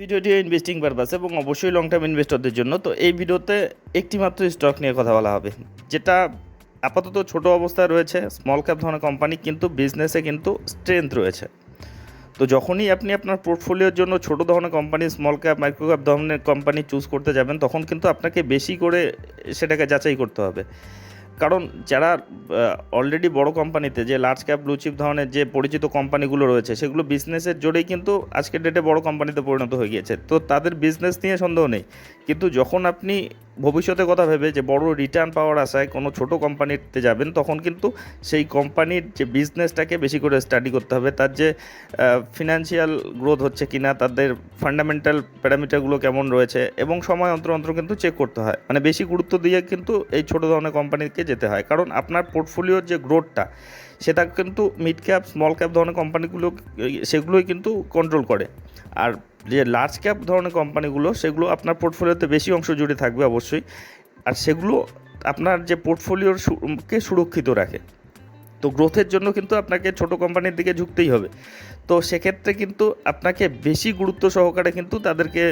ভিডিওটি investing purpose এবং অবশ্যই লং টার্ম ইনভেস্টরদের জন্য। তো এই ভিডিওতে একটি মাত্র স্টক নিয়ে কথা বলা হবে, যেটা আপাতত ছোট অবস্থায় রয়েছে স্মল ক্যাপ ধরনের কোম্পানি কিন্তু বিজনেসে কিন্তু স্ট্রেংথ রয়েছে। তো যখনই আপনি আপনার পোর্টফোলিওর জন্য ছোট ধরনের company small cap micro cap ধরনের কোম্পানি চুজ করতে যাবেন, তখন কিন্তু আপনাকে বেশি করে সেটাকে যাচাই করতে হবে। কারণ যারা অলরেডি বড় কোম্পানিতে যে লার্জ ক্যাপ ব্লু চিপ ধরনের যে পরিচিত কোম্পানিগুলো রয়েছে, সেগুলো বিজনেসের জোরেই কিন্তু আজকের ডেটে বড় কোম্পানিতে পরিণত হয়ে গিয়েছে। তো তাদের বিজনেস নিয়ে সন্দেহ নেই। কিন্তু যখন আপনি ভবিষ্যতের কথা ভেবে যে বড় রিটার্ন পাওয়ার আশায় কোনো ছোট কোম্পানিতে যাবেন, তখন কিন্তু সেই কোম্পানির যে বিজনেসটাকে বেশি করে স্টাডি করতে হবে। তার যে ফিনান্সিয়াল গ্রোথ হচ্ছে কি না তাদের ফান্ডামেন্টাল প্যারামিটারগুলো কেমন রয়েছে এবং সময় অন্তর অন্তর কিন্তু চেক করতে হয়। মানে বেশি গুরুত্ব দিয়ে কিন্তু এই ছোট ধরনের কোম্পানিকে যেতে হয়। কারণ আপনার পোর্টফোলিওর যে গ্রোথটা সেটা কিন্তু মিড ক্যাপ স্মল ক্যাপ ধরনের কোম্পানিগুলো সেগুলোই কিন্তু কন্ট্রোল করে। আর যে লার্জ ক্যাপ ধরনের কোম্পানিগুলো সেগুলো আপনার পোর্টফোলিওতে বেশি অংশ জুড়ে থাকবে অবশ্যই। আর সেগুলো আপনার যে পোর্টফোলিওর কে সুরক্ষিত রাখে। তো গ্রোথের জন্য কিন্তু আপনাকে ছোট কোম্পানির দিকে ঝুঁকতেই হবে। তো সেক্ষেত্রে কিন্তু আপনাকে বেশি গুরুত্ব সহকারে কিন্তু তাদেরকে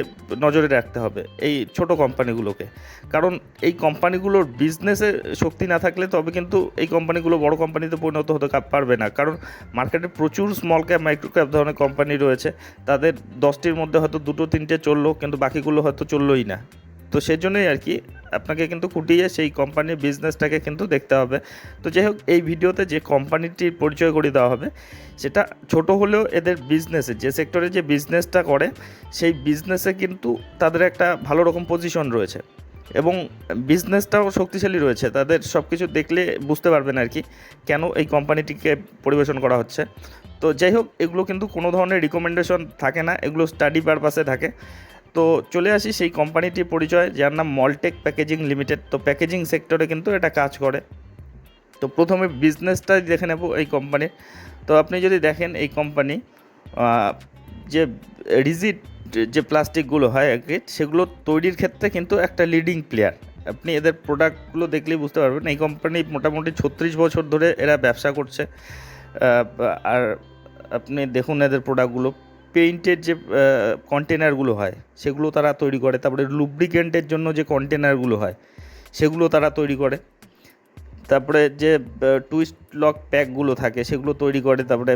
নজরে রাখতে হবে এই ছোট কোম্পানিগুলোকে। কারণ এই কোম্পানিগুলোর বিজনেসে শক্তি না থাকলে তবে কিন্তু এই কোম্পানিগুলো বড় কোম্পানিতে পরিণত হতে পারবে না। কারণ মার্কেটে প্রচুর স্মল ক্যাপ মাইক্রো ক্যাপ ধরনের কোম্পানি রয়েছে। তাদের দশটির মধ্যে হয়তো দুটো, তিনটে চলল, কিন্তু বাকিগুলো হয়তো চললোই না। তো সেজন্যই আর কি আপনাকে কিন্তু খুঁটিয়ে সেই কোম্পানির বিজনেসটাকে কিন্তু দেখতে হবে। তো যাই হোক, এই ভিডিওতে যে কোম্পানিটির পরিচয় করে দেওয়া হবে, সেটা ছোট হলেও এদের বিজনেসে যে সেক্টরে যে বিজনেসটা করে, সেই বিজনেসে কিন্তু তাদের একটা ভালো রকম পজিশন রয়েছে। এবং বিজনেসটাও শক্তিশালী রয়েছে, তাদের সব কিছু দেখলে বুঝতে পারবেন আর কি কেন এই কোম্পানিটিকে পরিবেশন করা হচ্ছে। তো যাই হোক, এগুলো কিন্তু কোনো ধরনের রিকমেন্ডেশন থাকে না, এগুলো স্টাডি পারপাসে থাকে। তো চলে আসি সেই কোম্পানিটির পরিচয়, যার নাম মলটেক প্যাকেজিং লিমিটেড। তো প্যাকেজিং সেক্টরে কিন্তু এটা কাজ করে। তো প্রথমে বিজনেসটা দেখে নেব এই কোম্পানির। তো আপনি যদি দেখেন এই কোম্পানি যে রিজিড যে প্লাস্টিকগুলো হয় কি, সেগুলো তৈরির ক্ষেত্রে কিন্তু একটা লিডিং প্লেয়ার আপনি এদের প্রোডাক্টগুলো দেখলেই বুঝতে পারবেন। এই কোম্পানি মোটামুটি ছত্রিশ বছর ধরে এরা ব্যবসা করছে। আর আপনি দেখুন এদের প্রোডাক্টগুলো পেইন্টের যে কন্টেনারগুলো হয়, সেগুলো তারা তৈরি করে। তারপরে লুব্রিকেন্টের জন্য যে কন্টেনারগুলো হয়, সেগুলো তারা তৈরি করে। তারপরে যে টুইস্ট লক প্যাকগুলো থাকে, সেগুলো তৈরি করে, তারপরে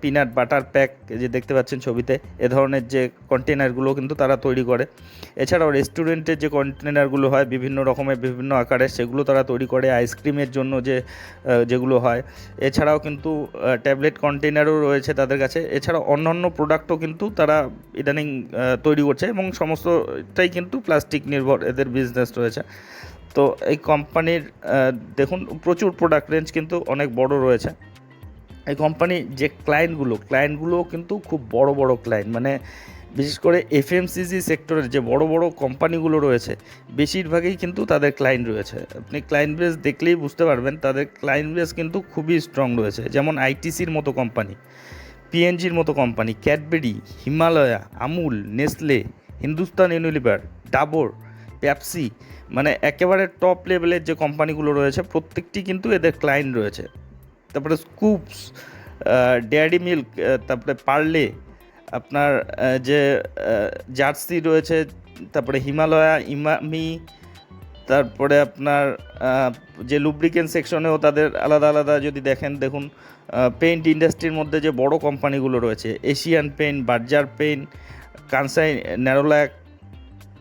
পিনাট বাটার প্যাক যে দেখতে পাচ্ছেন ছবিতে, এ ধরনের যে কন্টেনারগুলো কিন্তু তারা তৈরি করে। এছাড়াও রেস্টুরেন্টের যে কন্টেনারগুলো হয়, বিভিন্ন রকমের, বিভিন্ন আকারের, সেগুলো তারা তৈরি করে আইসক্রিমের জন্য যে যেগুলো হয়। এছাড়াও কিন্তু ট্যাবলেট কন্টেনারও রয়েছে তাদের কাছে। এছাড়াও অন্যান্য প্রোডাক্টও কিন্তু তারা ইদানিং তৈরি করছে এবং সমস্তটাই কিন্তু প্লাস্টিক নির্ভর এদের বিজনেস রয়েছে। তো এই কোম্পানির দেখুন, প্রচুর প্রোডাক্ট রেঞ্জ কিন্তু অনেক বড় রয়েছে। এই কোম্পানি যে ক্লায়েন্টগুলো ক্লায়েন্টগুলো কিন্তু খুব বড় বড় ক্লায়েন্ট মানে বিশেষ করে এফএমসিজি সেক্টরের যে বড় বড় কোম্পানিগুলো রয়েছে, বেশিরভাগই কিন্তু তাদের ক্লায়েন্ট রয়েছে। আপনি ক্লায়েন্ট বেস দেখলেই বুঝতে পারবেন, তাদের ক্লায়েন্ট বেস কিন্তু খুবই স্ট্রং রয়েছে। যেমন আইটিসির মতো কোম্পানি পিএনজির মতো company Cadbury Himalaya Amul Nestle Hindustan Unilever Dabur Pepsi মানে একেবারে টপ লেভেলের যে কোম্পানিগুলো রয়েছে, প্রত্যেকটি কিন্তু এদের ক্লায়েন্ট রয়েছে। তারপরে স্কুপস ডেয়ারি মিল্ক তারপরে পার্লে আপনার যে জার্সি রয়েছে, তারপরে হিমালয়া, ইমামি, তারপরে আপনার যে লুব্রিকেন্ট সেকশনেও তাদের আলাদা আলাদা যদি দেখেন, দেখুন পেইন্ট ইন্ডাস্ট্রির মধ্যে যে বড় কোম্পানিগুলো রয়েছে Asian paint Berger paint Kansai Nerolac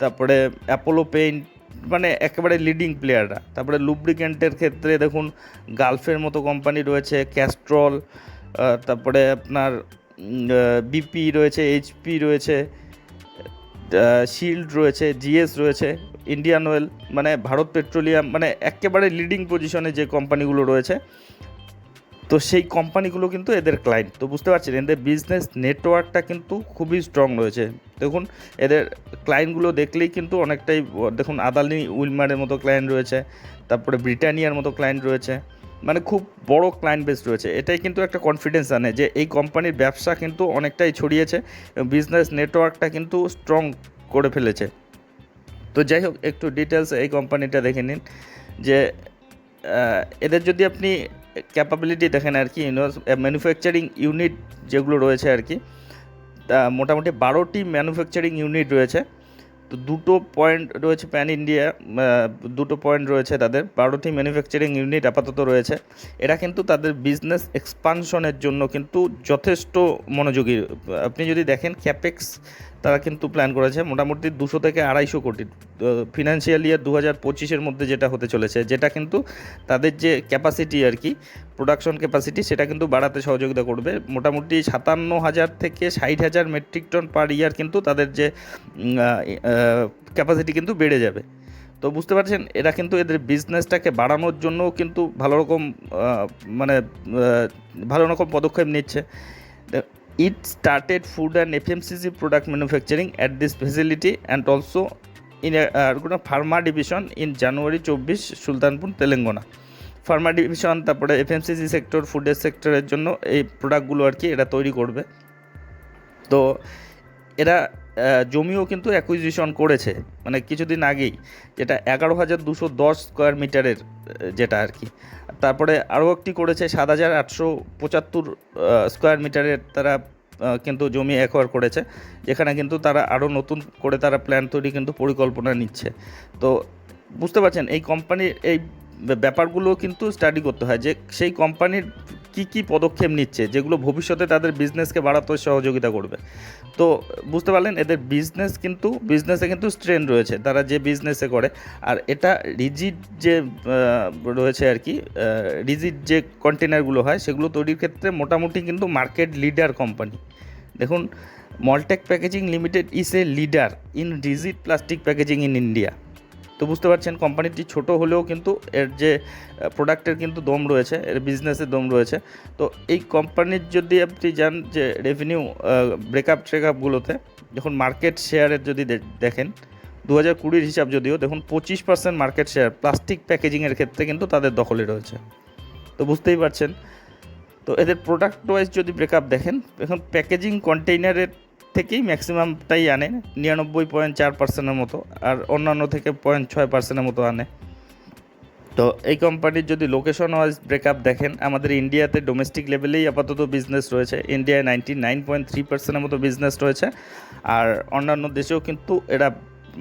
তারপরে অ্যাপোলো পেইন্ট মানে একেবারে লিডিং প্লেয়াররা তারপরে লুব্রিকেন্টের ক্ষেত্রে দেখুন, গালফের মতো কোম্পানি রয়েছে ক্যাস্ট্রল তারপরে আপনার বিপি রয়েছে এইচপি রয়েছে শিল্ড রয়েছে জিএস রয়েছে ইন্ডিয়ান অয়েল মানে ভারত পেট্রোলিয়াম মানে একেবারে লিডিং পজিশনে যে কোম্পানিগুলো রয়েছে। তো সেই কোম্পানিগুলো কিন্তু এদের ক্লায়েন্ট তো বুঝতে পারছেন, এদের বিজনেস নেটওয়ার্কটা কিন্তু খুবই স্ট্রং রয়েছে। দেখুন, এদের ক্লায়েন্টগুলো দেখলেই কিন্তু অনেকটাই, দেখুন, আদানি, উইলমারের মতো ক্লায়েন্ট রয়েছে, তারপরে ব্রিটানিয়ার মতো ক্লায়েন্ট রয়েছে মানে খুব বড় ক্লায়েন্ট বেস রয়েছে। এটাই কিন্তু একটা কনফিডেন্স আনে যে এই কোম্পানির ব্যবসা কিন্তু অনেকটাই ছড়িয়েছে বিজনেস নেটওয়ার্কটা কিন্তু স্ট্রং করে ফেলেছে। তো যাই হোক, একটু ডিটেলস এই কোম্পানিটা দেখে নিন যে এদের যদি আপনি ক্যাপাবিলিটি দেখেন আর কি ম্যানুফ্যাকচারিং ইউনিট যেগুলো রয়েছে আর কি, তা মোটামুটি বারোটি ম্যানুফ্যাকচারিং ইউনিট রয়েছে। তো দুটো পয়েন্ট রয়েছে প্যান ইন্ডিয়া দুটো পয়েন্ট রয়েছে তাদের, বারোটি ম্যানুফ্যাকচারিং ইউনিট আপাতত রয়েছে। এরা কিন্তু তাদের বিজনেস এক্সপানশনের জন্য কিন্তু যথেষ্ট মনোযোগী। আপনি যদি দেখেন ক্যাপেক্স তারা কিন্তু প্ল্যান করেছে। মোটামুটি দুশো থেকে আড়াইশো কোটি ফিনান্সিয়াল ইয়ার দু হাজার পঁচিশের মধ্যে যেটা হতে চলেছে, যেটা কিন্তু তাদের যে ক্যাপাসিটি আর কি প্রোডাকশন ক্যাপাসিটি সেটা কিন্তু বাড়াতে সহযোগিতা করবে। মোটামুটি সাতান্ন হাজার থেকে ষাট হাজার মেট্রিক টন পার ইয়ার কিন্তু তাদের যে ক্যাপাসিটি কিন্তু বেড়ে যাবে। তো বুঝতে পারছেন, এরা কিন্তু এদের বিজনেসটাকে বাড়ানোর জন্যও কিন্তু ভালো রকম মানে ভালো রকম পদক্ষেপ নিচ্ছে। It started food and FMCG product manufacturing at this facility and also in কোনো ফার্মা ডিভিশন ইন জানুয়ারি চব্বিশ, সুলতানপুর, তেলেঙ্গানা। ফার্মা ডিভিশন তারপরে এফএমসিসি সেক্টর ফুডের সেক্টরের জন্য এই প্রোডাক্টগুলো আর কি এরা তৈরি করবে। তো এরা জমিও কিন্তু অ্যাকুইজিশন করেছে মানে কিছুদিন আগেই। যেটা এগারো হাজার দুশো দশ স্কোয়ার মিটারের যেটা আর কি। তারপরে আরও একটি করেছে সাত হাজার আটশো পঁচাত্তর স্কোয়ার মিটারের তারা কিন্তু জমি অ্যাকোয়ার করেছে। যেখানে কিন্তু তারা আরও নতুন করে তারা প্ল্যান তৈরি কিন্তু পরিকল্পনা নিচ্ছে। তো বুঝতে পারছেন, এই কোম্পানির এই ব্যাপারগুলো কিন্তু স্টাডি করতে হয় যে সেই কোম্পানির কি কি পদক্ষেপ নিচ্ছে, যেগুলো ভবিষ্যতে তাদের বিজনেসকে বাড়াতে সহযোগিতা করবে। তো বুঝতে পারলেন, এদের বিজনেস কিন্তু বিজনেসে কিন্তু স্ট্রেন রয়েছে, তারা যে বিজনেসে করে। আর এটা রিজিড যে রয়েছে আর কি রিজিড যে কন্টেনারগুলো হয়, সেগুলো তৈরির ক্ষেত্রে মোটামুটি কিন্তু মার্কেট লিডার কোম্পানি দেখুন Moldtek packaging limited is a leader in rigid plastic packaging in India তো বুঝতে পারছেন কোম্পানিটি ছোট হলেও কিন্তু এর যে প্রোডাক্টের কিন্তু দম রয়েছে, এর বিজনেসের দম রয়েছে। তো এই কোম্পানির যদি আপনি যান যে রেভিনিউ ব্রেকআপ ট্রেকআপগুলোতে যখন মার্কেট শেয়ারের যদি দেখেন দু হাজার কুড়ির হিসাব যদিও, দেখুন পঁচিশ পার্সেন্ট মার্কেট শেয়ার প্লাস্টিক প্যাকেজিংয়ের ক্ষেত্রে কিন্তু তাদের দখলে রয়েছে। তো বুঝতেই পারছেন। তো এদের প্রোডাক্ট ওয়াইজ যদি ব্রেকআপ দেখেন এখন প্যাকেজিং কন্টেইনারের থেকেই ম্যাক্সিমামটাই আনে, নিরানব্বই পয়েন্ট চার পার্সেন্টের মতো, আর অন্যান্য থেকে পয়েন্ট ছয় পার্সেন্টের মতো আনে। তো এই কোম্পানির যদি লোকেশন ওয়াইজ ব্রেকআপ দেখেন, আমাদের ইন্ডিয়াতে ডোমেস্টিক লেভেলেই আপাতত বিজনেস রয়েছে। ইন্ডিয়ায় নাইনটি নাইন পয়েন্ট থ্রি পার্সেন্টের মতো বিজনেস রয়েছে। আর অন্যান্য দেশেও কিন্তু এরা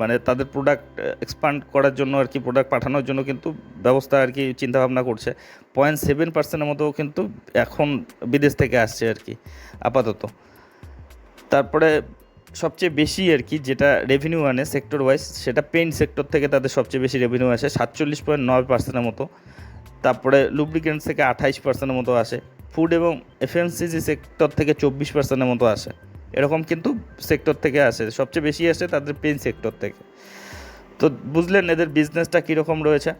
মানে তাদের প্রোডাক্ট এক্সপান্ড করার জন্য আর কি প্রোডাক্ট পাঠানোর জন্য কিন্তু ব্যবস্থা আর কি চিন্তাভাবনা করছে। পয়েন্ট সেভেন পার্সেন্টের মতো কিন্তু এখন বিদেশ থেকে আসছে আর কি, আপাতত। তারপরে সবচেয়ে বেশি আর কি যেটা রেভিনিউ আনে সেক্টর ওয়াইজ সেটা পেইন্ট সেক্টর থেকে তাদের সবচেয়ে বেশি রেভিনিউ আসে, সাতচল্লিশ পয়েন্ট নয় পার্সেন্টের মতো। তারপরে লুব্রিকেন্টস থেকে আঠাইশ পার্সেন্টের মতো আসে। ফুড এবং এফএমসিজি সেক্টর থেকে চব্বিশ পার্সেন্টের মতো আসে। এরকম কিন্তু সেক্টর থেকে আসে। সবচেয়ে বেশি আসে তাদের পেন সেক্টর থেকে। তো বুঝলেন এদের বিজনেসটা কীরকম রয়েছে?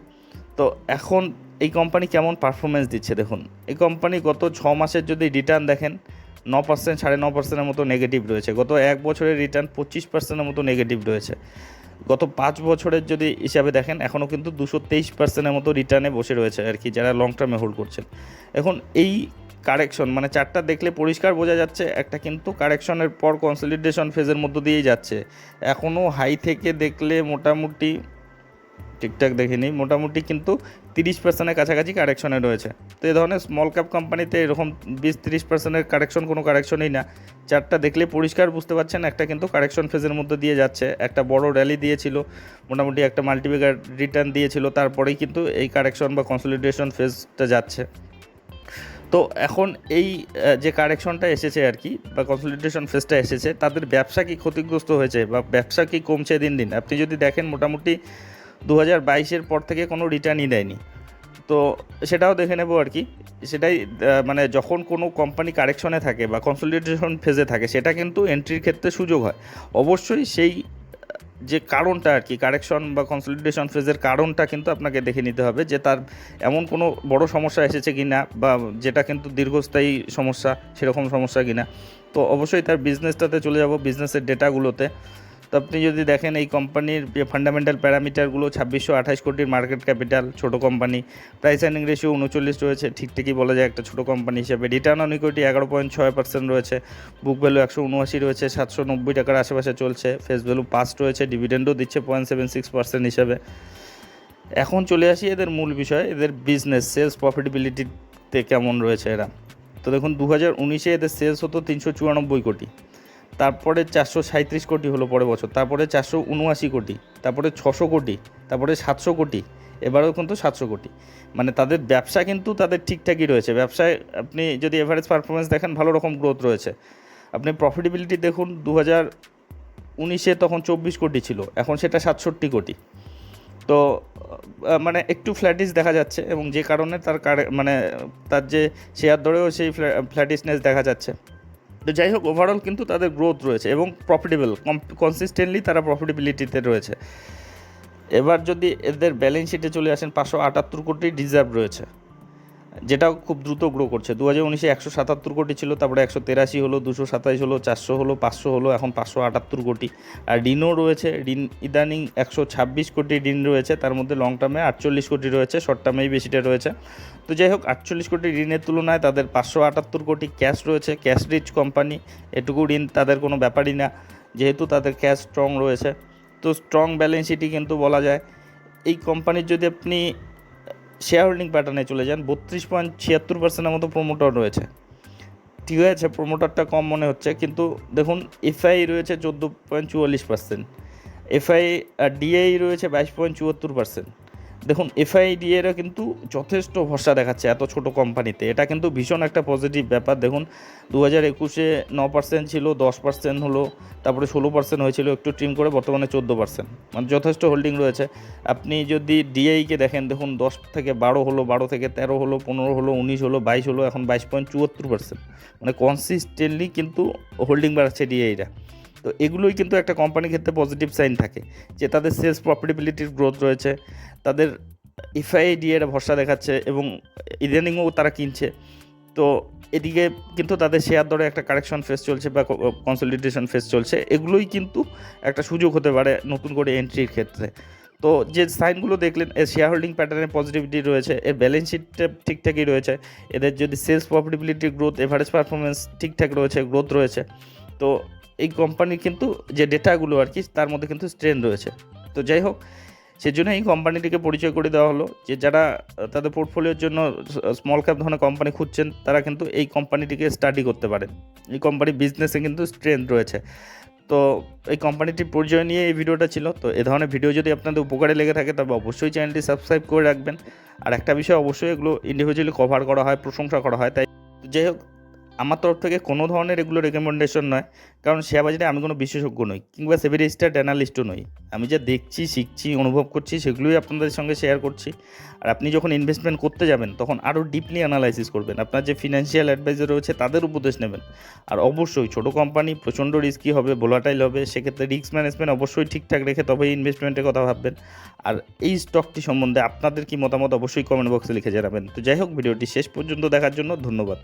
তো এখন এই কোম্পানি কেমন পারফরমেন্স দিচ্ছে দেখুন। এই কোম্পানি গত ছ মাসের যদি রিটার্ন দেখেন ন পার্সেন্ট সাড়ে ন পার্সেন্টের মতো নেগেটিভ রয়েছে। গত এক বছরের রিটার্ন পঁচিশ পার্সেন্টের মতো নেগেটিভ রয়েছে। গত পাঁচ বছরের যদি হিসাবে দেখেন এখনও কিন্তু দুশো তেইশ পার্সেন্টের মতো রিটার্নে বসে রয়েছে আর কি, যারা লং টার্মে হোল্ড করছেন। এখন এই কারেকশন মানে চারটা দেখলে পরিষ্কার বোঝা যাচ্ছে, একটা কিন্তু কারেকশনের পর কনসলিডেশন ফেজের মধ্য দিয়েই যাচ্ছে। এখনও হাই থেকে দেখলে মোটামুটি ঠিকঠাক দেখিনি। মোটামুটি কিন্তু তিরিশ পার্সেন্টের কাছাকাছি কারেকশনে রয়েছে। তো এই ধরনের স্মল ক্যাপ কোম্পানিতে এরকম বিশ তিরিশ পার্সেন্টের কারেকশন কোনো কারেকশনই না। চারটা দেখলে পরিষ্কার বুঝতে পারছেন, একটা কিন্তু কারেকশন ফেজের মধ্যে দিয়ে যাচ্ছে। একটা বড় র্যালি দিয়েছিল, মোটামুটি একটা মাল্টিপ্লিকার রিটার্ন দিয়েছিল, তারপরেই কিন্তু এই কারেকশন বা কনসলিডেশন ফেজটা যাচ্ছে। তো এখন এই যে কারেকশনটা এসেছে আর কি, বা কনসলিডেশন ফেজটা এসেছে, তাদের ব্যবসা কি ক্ষতিগ্রস্ত হয়েছে, বা ব্যবসা কি কমছে দিন দিন? আপনি যদি দেখেন মোটামুটি দু হাজার বাইশের পর থেকে কোনো রিটার্নই দেয়নি। তো সেটাও দেখে নেব আর কি। সেটাই মানে যখন কোনো কোম্পানি কারেকশনে থাকে বা কনসলিডেশন ফেজে থাকে, সেটা কিন্তু এন্ট্রির ক্ষেত্রে সুযোগ হয়। অবশ্যই সেই যে কারণটা আর কি কারেকশন বা কনসলিডেশন ফেজের কারণটা কিন্তু আপনাকে দেখে নিতে হবে যে তার এমন কোনো বড় সমস্যা এসেছে কি না বা যেটা কিন্তু দীর্ঘস্থায়ী সমস্যা, সেরকম সমস্যা কি না তো অবশ্যই তার বিজনেসটাতে চলে যাব বিজনেসের ডেটাগুলোতে তো আপনি যদি দেখেন এই কোম্পানির ফান্ডামেন্টাল প্যারামিটারগুলো ছাব্বিশশো আঠাশ কোটির মার্কেট ক্যাপিটাল ছোট কোম্পানি প্রাইস আর্নিং রেশিও উনচল্লিশ রয়েছে, ঠিক ঠিকই বলা যায় একটা ছোট কোম্পানি হিসেবে। রিটার্ন অন ইকুইটি এগারো পয়েন্ট ছয় পার্সেন্ট রয়েছে বুক ভ্যালু একশো উনআশি রয়েছে, সাতশো নব্বই টাকার আশেপাশে চলছে ফেস ভ্যালু পাস রয়েছে ডিভিডেন্ডও দিচ্ছে পয়েন্ট সেভেন সিক্স পার্সেন্ট হিসাবে। এখন চলে আসি এদের মূল বিষয়, এদের বিজনেস সেলস প্রফিটেবিলিটিতে কেমন রয়েছে এরা? তো দেখুন দু হাজার উনিশে এদের সেলস হতো তিনশো চুরানব্বই কোটি। তারপরে চারশো সাঁত্রিশ কোটি হলো পরের বছর, তারপরে চারশো উনআশি কোটি, তারপরে ছশো কোটি, তারপরে সাতশো কোটি, এবারেও কিন্তু সাতশো কোটি। মানে তাদের ব্যবসা কিন্তু তাদের ঠিকঠাকই রয়েছে। ব্যবসায় আপনি যদি এভারেজ পারফরমেন্স দেখেন, ভালো রকম গ্রোথ রয়েছে। আপনি প্রফিটেবিলিটি দেখুন দু হাজার উনিশে তখন চব্বিশ কোটি ছিল, এখন সেটা সাতষট্টি কোটি। তো মানে একটু ফ্ল্যাটিস দেখা যাচ্ছে এবং যে কারণে তার মানে তার যে শেয়ার দরেও সেই ফ্ল্যাটিসনেস দেখা যাচ্ছে। তো যাই হোক ওভারঅল কিন্তু তাদের গ্রোথ রয়েছে এবং প্রফিটেবল কনসিস্টেন্টলি তারা প্রফিটেবিলিটিতে রয়েছে। এবার যদি এদের ব্যালেন্স শিটে চলে আসেন, পাঁচশো আটাত্তর কোটি রিজার্ভ রয়েছে। যেটাও খুব দ্রুত গ্রো করছে। দু হাজার উনিশে একশো সাতাত্তর কোটি ছিল, তারপরে একশো তেরাশি হলো, দুশো সাতাইশ হলো, চারশো হলো, পাঁচশো হলো, এখন পাঁচশো আটাত্তর কোটি। আর ঋণও রয়েছে, ঋণ ইদানিং একশো ছাব্বিশ কোটি ঋণ রয়েছে, তার মধ্যে লং টার্মে আটচল্লিশ কোটি রয়েছে শর্ট টার্মেই বেশিটা রয়েছে। তো যাই হোক, আটচল্লিশ কোটি ঋণের তুলনায় তাদের পাঁচশো আটাত্তর কোটি ক্যাশ রয়েছে ক্যাশ রিচ কোম্পানি এটুকু ঋণ তাদের কোনো ব্যাপারই না, যেহেতু তাদের ক্যাশ স্ট্রং রয়েছে। তো স্ট্রং ব্যালেন্স শিটই কিন্তু বলা যায়। এই কোম্পানির যদি আপনি শেয়ার হোল্ডিং প্যাটার্নে চলে যান, বত্রিশ পয়েন্ট ছিয়াত্তর পার্সেন্টের মতো প্রোমোটার রয়েছে। ঠিক আছে প্রোমোটারটা কম মনে হচ্ছে, কিন্তু দেখুন এফআই রয়েছে চোদ্দ পয়েন্ট চুয়াল্লিশ পার্সেন্ট এফআই আর ডিআই রয়েছে বাইশ পয়েন্ট চুয়াত্তর পার্সেন্ট দেখুন এফআই ডিএরা কিন্তু যথেষ্ট ভরসা দেখাচ্ছে এত ছোট কোম্পানিতে এটা কিন্তু ভীষণ একটা পজিটিভ ব্যাপার। দেখুন দু হাজার একুশে ন পার্সেন্ট ছিল, দশ পার্সেন্ট হলো, তারপরে ষোলো পার্সেন্ট হয়েছিল, একটু ট্রিম করে বর্তমানে চোদ্দ পার্সেন্ট মানে যথেষ্ট হোল্ডিং রয়েছে। আপনি যদি ডিআইকে দেখেন, দেখুন, দশ থেকে বারো হলো, বারো থেকে তেরো হলো, পনেরো হলো, উনিশ হলো, বাইশ হলো, এখন বাইশ পয়েন্ট চুয়াত্তর পার্সেন্ট মানে কনসিস্টেন্টলি কিন্তু হোল্ডিং বাড়াচ্ছে ডিআইরা তো এগুলোই কিন্তু একটা কোম্পানির ক্ষেত্রে পজিটিভ সাইন থাকে যে তাদের সেলস প্রফিটেবিলিটির গ্রোথ রয়েছে, তাদের এফআইডি এর ভরসা দেখাচ্ছে এবং ইদানিংও তারা কিনছে। তো এদিকে কিন্তু তাদের শেয়ার দরে একটা কারেকশন ফেস চলছে বা কনসলিডেশন ফেস চলছে। এগুলোই কিন্তু একটা সুযোগ হতে পারে নতুন করে এন্ট্রির ক্ষেত্রে। তো যে সাইনগুলো দেখলেন এর শেয়ার হোল্ডিং প্যাটার্নে পজিটিভিটি রয়েছে, এর ব্যালেন্স শিটটা ঠিকঠাকই রয়েছে, এদের যদি sales profitability growth average performance ঠিকঠাক রয়েছে গ্রোথ রয়েছে, তো এই কোম্পানির কিন্তু যে ডেটাগুলো আর কি, তার মধ্যে কিন্তু স্ট্রেন রয়েছে। তো যাই হোক সেজন্য এই কোম্পানিটিকে পরিচয় করে দেওয়া হলো যে যারা, তাদের পোর্টফোলিওর জন্য স্মল ক্যাপ ধরনের কোম্পানি খুঁজছেন, তারা কিন্তু এই কোম্পানিটিকে স্টাডি করতে পারেন। এই কোম্পানির বিজনেসে কিন্তু স্ট্রেংথ রয়েছে। তো এই কোম্পানিটির পরিচয় নিয়ে এই ভিডিওটা ছিল। তো এ ধরনের ভিডিও যদি আপনাদের উপকারে লেগে থাকে, তবে অবশ্যই চ্যানেলটি সাবস্ক্রাইব করে রাখবেন। আর একটা বিষয় অবশ্যই এগুলো ইন্ডিভিজুয়ালি কভার করা হয়, প্রশংসা করা হয়, তাই যাই হোক আমার তরফ থেকে কোনো ধরনের এগুলো রেকমেন্ডেশন নয়। কারণ শেয়ার বাজারে আমি কোনো বিশেষজ্ঞ নই, কিংবা সেভি রেজিস্টার্ড অ্যানালিস্টও নই। আমি যা দেখছি, শিখছি, অনুভব করছি, সেগুলোই আপনাদের সঙ্গে শেয়ার করছি। আর আপনি যখন ইনভেস্টমেন্ট করতে যাবেন, তখন আরও ডিপলি অ্যানালাইসিস করবেন। আপনার যে ফিনান্সিয়াল অ্যাডভাইজার রয়েছে, তাদের উপদেশ নেবেন। আর অবশ্যই ছোটো কোম্পানি প্রচণ্ড রিস্কি হবে ভোলাটাইল হবে, সেক্ষেত্রে রিস্ক ম্যানেজমেন্ট অবশ্যই ঠিকঠাক রেখে তবেই ইনভেস্টমেন্টের কথা ভাববেন। আর এই স্টকটি সম্বন্ধে আপনাদের কি মতামত, অবশ্যই কমেন্ট বক্সে লিখে জানাবেন। তো যাই হোক, ভিডিওটি শেষ পর্যন্ত দেখার জন্য ধন্যবাদ।